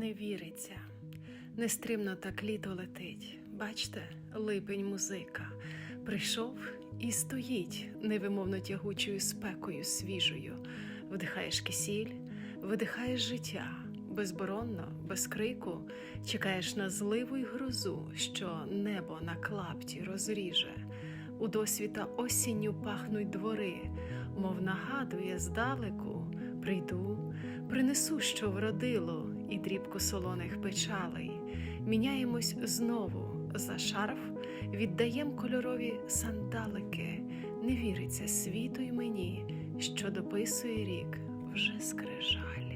не віриться. Нестримно так літо летить. Бачте, липень музика. Прийшов і стоїть невимовно тягучою спекою свіжою. Вдихаєш кисіль, видихаєш життя. Безборонно, без крику, чекаєш на зливу й грозу, що небо на клапті розріже. У досвіта осінню пахнуть двори, мов нагадує здалеку, прийду, принесу, що вродило, і дрібку солоних печалей. Міняємось знову за шарф, віддаєм кольорові сандалики. Не віриться світу й мені, що дописує рік вже скрижалі.